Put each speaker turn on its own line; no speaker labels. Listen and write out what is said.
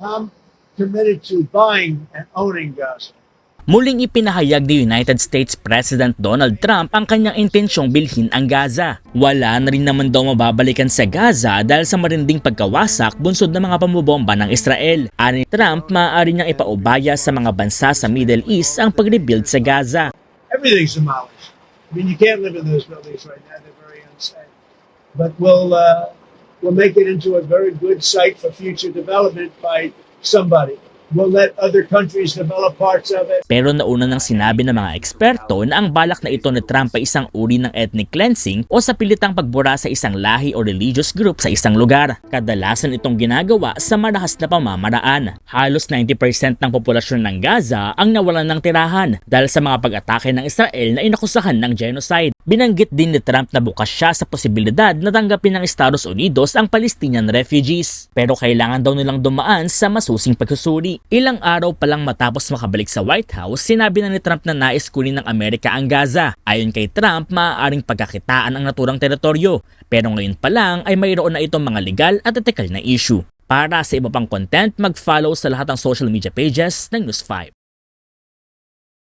I'm committed to buying and owning Gaza.
Muling ipinahayag ni United States President Donald Trump ang kanyang intensyong bilhin ang Gaza. Wala na rin naman daw mababalikan sa Gaza dahil sa marinding pagkawasak bunsod ng mga pamubomba ng Israel. Ani Trump, maaari niyang ipaubaya sa mga bansa sa Middle East ang pag-rebuild sa Gaza.
Everything's demolished. I mean, you can't live in those buildings right now. They're very unsafe. But we'll, uh, we'll make it into a very good site for future development by somebody. We'll let other countries develop parts of it.
Pero nauna nang sinabi ng mga eksperto na ang balak na ito ni Trump ay isang uri ng ethnic cleansing o sa pilitang pagbura sa isang lahi o religious group sa isang lugar. Kadalasan itong ginagawa sa marahas na pamamaraan. Halos 90% ng populasyon ng Gaza ang nawalan ng tirahan dahil sa mga pag-atake ng Israel na inakusahan ng genocide. Binanggit din ni Trump na bukas siya sa posibilidad na tanggapin ng Estados Unidos ang Palestinian refugees. Pero kailangan daw nilang dumaan sa masusing pagsusuri. Ilang araw pa lang matapos makabalik sa White House, sinabi na ni Trump na nais kunin ng Amerika ang Gaza. Ayon kay Trump, maaaring pagkakitaan ang naturang teritoryo. Pero ngayon pa lang ay mayroon na itong mga legal at ethical na issue. Para sa iba pang content, mag-follow sa lahat ng social media pages ng News 5.